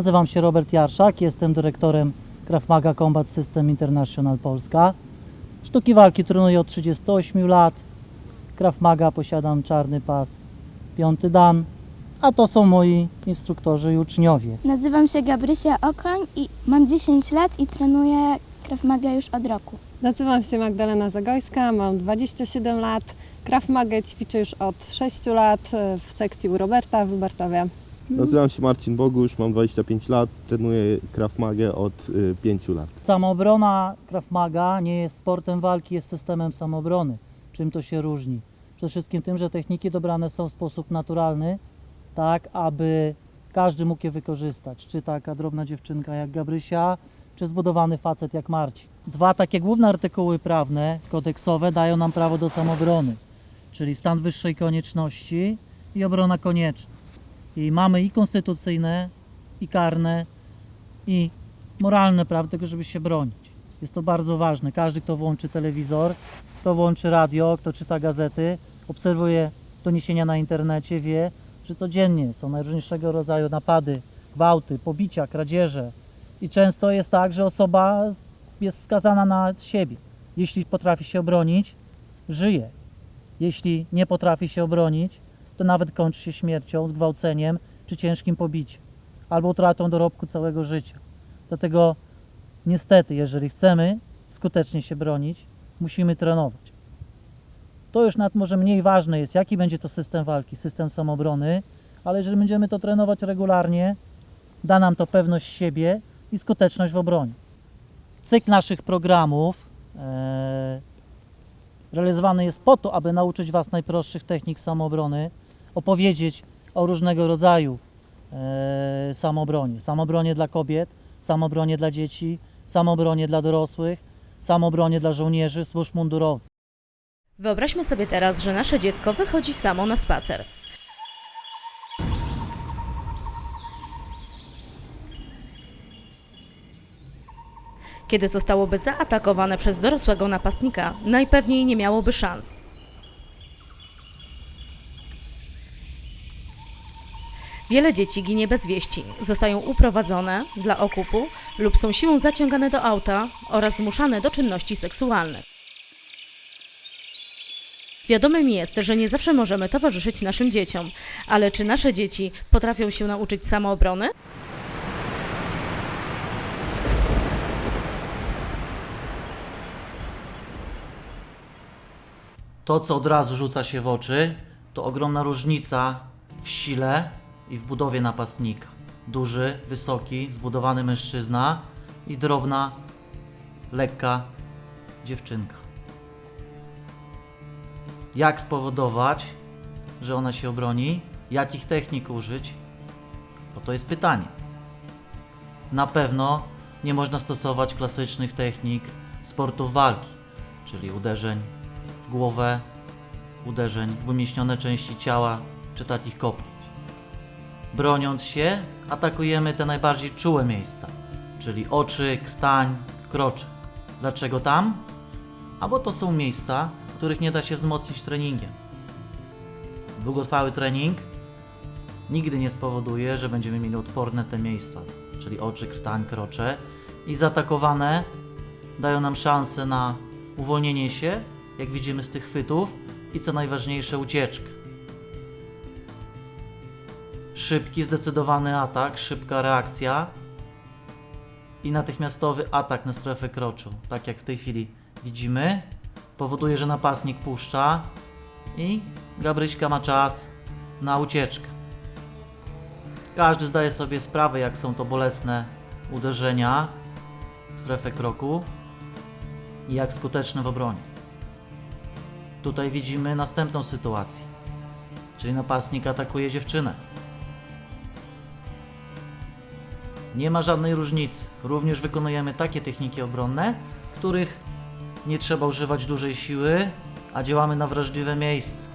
Nazywam się Robert Jarszak, jestem dyrektorem Krav Maga Combat System International Polska. Sztuki walki trenuję od 38 lat. Krav Maga posiadam czarny pas, piąty dan, a to są moi instruktorzy i uczniowie. Nazywam się Gabrysia Okoń i mam 10 lat i trenuję Krav Maga już od roku. Nazywam się Magdalena Zagojska, mam 27 lat. Krav Magę ćwiczę już od 6 lat w sekcji u Roberta w Lubartowie. Nazywam się Marcin Bogusz, mam 25 lat, trenuję Krav od y, 5 lat. Samoobrona Krav Maga nie jest sportem walki, jest systemem samoobrony. Czym to się różni? Przede wszystkim tym, że techniki dobrane są w sposób naturalny, tak aby każdy mógł je wykorzystać. Czy taka drobna dziewczynka jak Gabrysia, czy zbudowany facet jak Marcin. Dwa takie główne artykuły prawne, kodeksowe, dają nam prawo do samoobrony, czyli stan wyższej konieczności i obrona konieczna. I mamy i konstytucyjne, i karne, i moralne prawo tego, żeby się bronić. Jest to bardzo ważne. Każdy, kto włączy telewizor, kto włączy radio, kto czyta gazety, obserwuje doniesienia na internecie, wie, że codziennie są najróżniejszego rodzaju napady, gwałty, pobicia, kradzieże. I często jest tak, że osoba jest skazana na siebie. Jeśli potrafi się obronić, żyje. Jeśli nie potrafi się obronić, to nawet kończy się śmiercią, zgwałceniem czy ciężkim pobiciem, albo utratą dorobku całego życia. Dlatego niestety, jeżeli chcemy skutecznie się bronić, musimy trenować. To już nawet może mniej ważne jest, jaki będzie to system walki, system samobrony, ale jeżeli będziemy to trenować regularnie, da nam to pewność siebie i skuteczność w obronie. Cykl naszych programów e, realizowany jest po to, aby nauczyć Was najprostszych technik samoobrony, opowiedzieć o różnego rodzaju e, samobronie. Samobronie dla kobiet, samobronie dla dzieci, samobronie dla dorosłych, samobronie dla żołnierzy, służb mundurowych. Wyobraźmy sobie teraz, że nasze dziecko wychodzi samo na spacer. Kiedy zostałoby zaatakowane przez dorosłego napastnika, najpewniej nie miałoby szans. Wiele dzieci ginie bez wieści, zostają uprowadzone dla okupu lub są siłą zaciągane do auta oraz zmuszane do czynności seksualnych. Wiadomym jest, że nie zawsze możemy towarzyszyć naszym dzieciom, ale czy nasze dzieci potrafią się nauczyć samoobrony? To, co od razu rzuca się w oczy, to ogromna różnica w sile i w budowie napastnika. Duży, wysoki, zbudowany mężczyzna i drobna, lekka dziewczynka. Jak spowodować, że ona się obroni? Jakich technik użyć? Bo to jest pytanie. Na pewno nie można stosować klasycznych technik sportów walki, czyli uderzeń w głowę, uderzeń w umieśnione części ciała czy takich kopnięć. Broniąc się, atakujemy te najbardziej czułe miejsca, czyli oczy, krtań, krocze. Dlaczego tam? A bo to są miejsca, których nie da się wzmocnić treningiem. Długotrwały trening nigdy nie spowoduje, że będziemy mieli odporne te miejsca, czyli oczy, krtań, krocze i zaatakowane dają nam szansę na uwolnienie się, jak widzimy z tych chwytów i co najważniejsze ucieczkę. Szybki, zdecydowany atak, szybka reakcja i natychmiastowy atak na strefę kroczu, tak jak w tej chwili widzimy, powoduje, że napastnik puszcza i Gabryśka ma czas na ucieczkę. Każdy zdaje sobie sprawę, jak są to bolesne uderzenia w strefę kroku i jak skuteczne w obronie. Tutaj widzimy następną sytuację, czyli napastnik atakuje dziewczynę. Nie ma żadnej różnicy. Również wykonujemy takie techniki obronne, których nie trzeba używać dużej siły, a działamy na wrażliwe miejsce.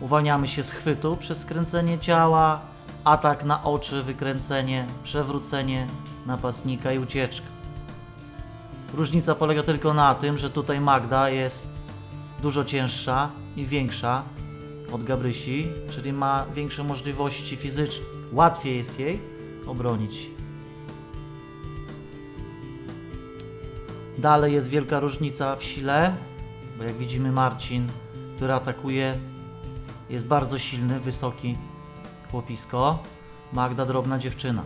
Uwalniamy się z chwytu przez skręcenie ciała, atak na oczy, wykręcenie, przewrócenie napastnika i ucieczka. Różnica polega tylko na tym, że tutaj Magda jest dużo cięższa i większa od Gabrysi, czyli ma większe możliwości fizyczne. Łatwiej jest jej obronić. Dalej jest wielka różnica w sile, bo jak widzimy Marcin, który atakuje, jest bardzo silny, wysoki chłopisko. Magda drobna dziewczyna.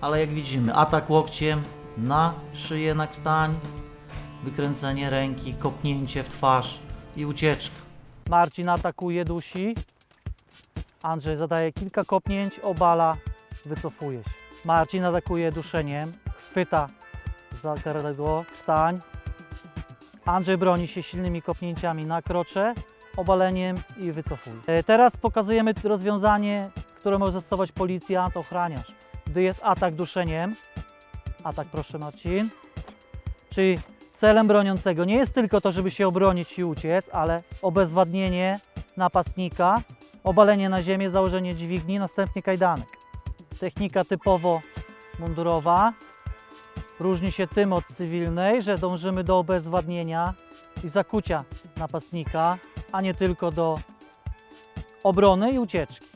Ale jak widzimy, atak łokciem na szyję, na stań, wykręcenie ręki, kopnięcie w twarz i ucieczka. Marcin atakuje, dusi. Andrzej zadaje kilka kopnięć, obala, wycofuje się. Marcin atakuje duszeniem, chwyta za gardło, stań. Andrzej broni się silnymi kopnięciami na krocze, obaleniem i wycofuje. E, Teraz pokazujemy rozwiązanie, które może zastosować policjant, ochraniarz. Gdy jest atak duszeniem, atak proszę Marcin, czyli celem broniącego nie jest tylko to, żeby się obronić i uciec, ale obezwładnienie napastnika, obalenie na ziemię, założenie dźwigni, następnie kajdanek. Technika typowo mundurowa różni się tym od cywilnej, że dążymy do obezwładnienia i zakucia napastnika, a nie tylko do obrony i ucieczki.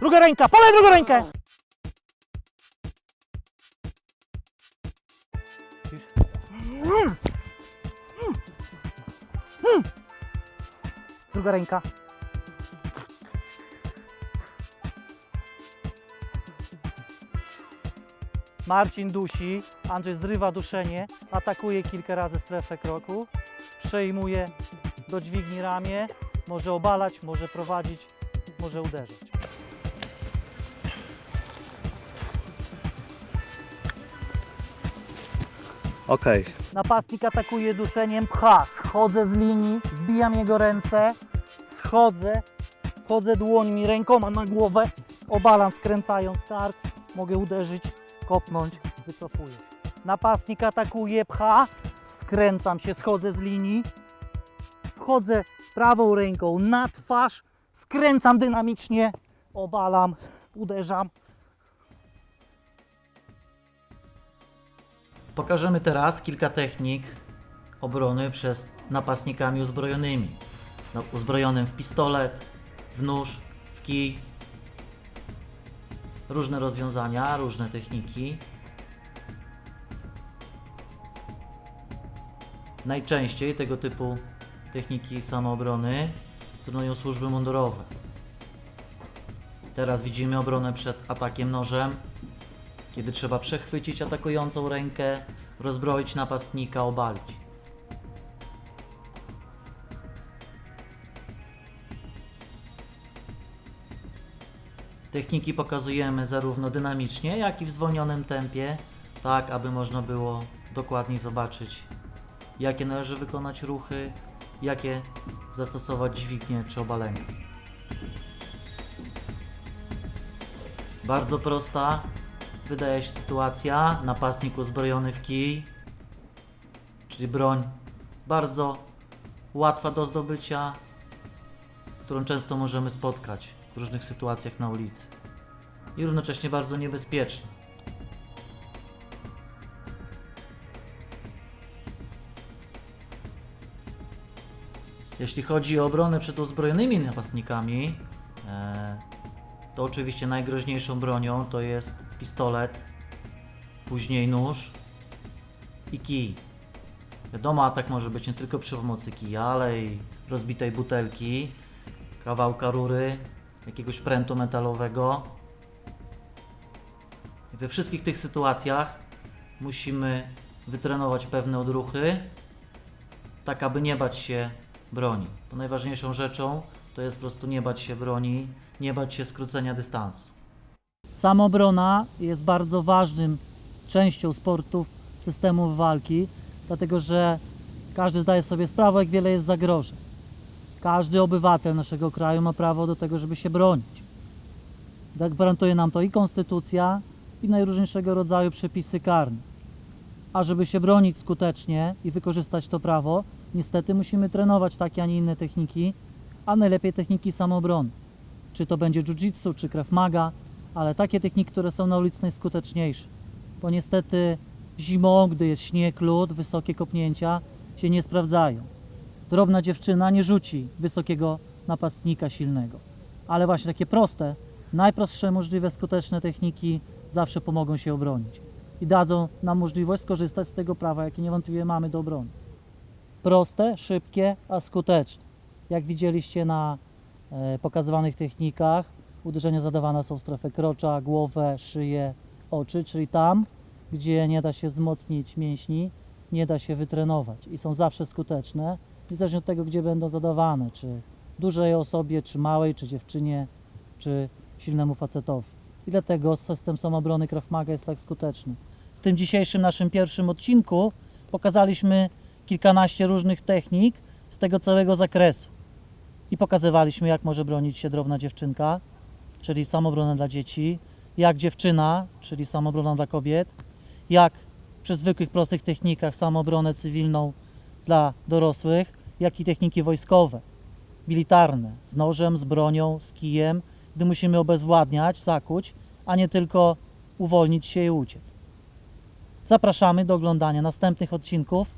Druga ręka, podaj drugą rękę! Druga ręka. Marcin dusi, Andrzej zrywa duszenie, atakuje kilka razy strefę kroku, przejmuje do dźwigni ramię, może obalać, może prowadzić, może uderzyć. Okej. Napastnik atakuje duszeniem, pcha, schodzę z linii, zbijam jego ręce, schodzę, wchodzę dłońmi, rękoma na głowę, obalam skręcając kark, mogę uderzyć, kopnąć, wycofuję. Napastnik atakuje, pcha, skręcam się, schodzę z linii, wchodzę prawą ręką na twarz, skręcam dynamicznie, obalam, uderzam. Pokażemy teraz kilka technik obrony przez napastnikami uzbrojonymi. No, uzbrojonym w pistolet, w nóż, w kij. Różne rozwiązania, różne techniki. Najczęściej tego typu techniki samoobrony trenują służby mundurowe. Teraz widzimy obronę przed atakiem nożem, kiedy trzeba przechwycić atakującą rękę, rozbroić napastnika, obalić. Techniki pokazujemy zarówno dynamicznie, jak i w zwolnionym tempie, tak aby można było dokładniej zobaczyć, jakie należy wykonać ruchy, jakie zastosować dźwignię czy obalenie. Bardzo prosta, wydaje się sytuacja. Napastnik uzbrojony w kij, czyli broń bardzo łatwa do zdobycia, którą często możemy spotkać w różnych sytuacjach na ulicy. I równocześnie bardzo niebezpieczna. Jeśli chodzi o obronę przed uzbrojonymi napastnikami, e, to oczywiście najgroźniejszą bronią to jest pistolet, później nóż i kij. Wiadomo, atak może być nie tylko przy pomocy kija, ale i rozbitej butelki, kawałka rury, jakiegoś prętu metalowego. We wszystkich tych sytuacjach musimy wytrenować pewne odruchy, tak aby nie bać się broni. Bo najważniejszą rzeczą to jest po prostu nie bać się broni, nie bać się skrócenia dystansu. Samobrona jest bardzo ważnym częścią sportów systemów walki, dlatego że każdy zdaje sobie sprawę, jak wiele jest zagrożeń. Każdy obywatel naszego kraju ma prawo do tego, żeby się bronić. Tak gwarantuje nam to i konstytucja, i najróżniejszego rodzaju przepisy karne. A żeby się bronić skutecznie i wykorzystać to prawo, niestety musimy trenować takie, a nie inne techniki, a najlepiej techniki samoobrony. Czy to będzie jiu-jitsu, czy krav maga, ale takie techniki, które są na ulicy najskuteczniejsze. Bo niestety zimą, gdy jest śnieg, lód, wysokie kopnięcia, się nie sprawdzają. Drobna dziewczyna nie rzuci wysokiego napastnika silnego. Ale właśnie takie proste, najprostsze możliwe skuteczne techniki zawsze pomogą się obronić i dadzą nam możliwość skorzystać z tego prawa, jakie niewątpliwie mamy do obrony. Proste, szybkie, a skuteczne. Jak widzieliście na e, pokazywanych technikach, uderzenia zadawane są w strefę krocza, głowę, szyję, oczy, czyli tam, gdzie nie da się wzmocnić mięśni, nie da się wytrenować i są zawsze skuteczne, niezależnie od tego, gdzie będą zadawane, czy dużej osobie, czy małej, czy dziewczynie, czy silnemu facetowi. I dlatego system samobrony Krav Maga jest tak skuteczny. W tym dzisiejszym naszym pierwszym odcinku pokazaliśmy kilkanaście różnych technik z tego całego zakresu. I pokazywaliśmy, jak może bronić się drobna dziewczynka, czyli samobrona dla dzieci, jak dziewczyna, czyli samobrona dla kobiet, jak przy zwykłych, prostych technikach samobronę cywilną dla dorosłych, jak i techniki wojskowe, militarne, z nożem, z bronią, z kijem, gdy musimy obezwładniać, zakuć, a nie tylko uwolnić się i uciec. Zapraszamy do oglądania następnych odcinków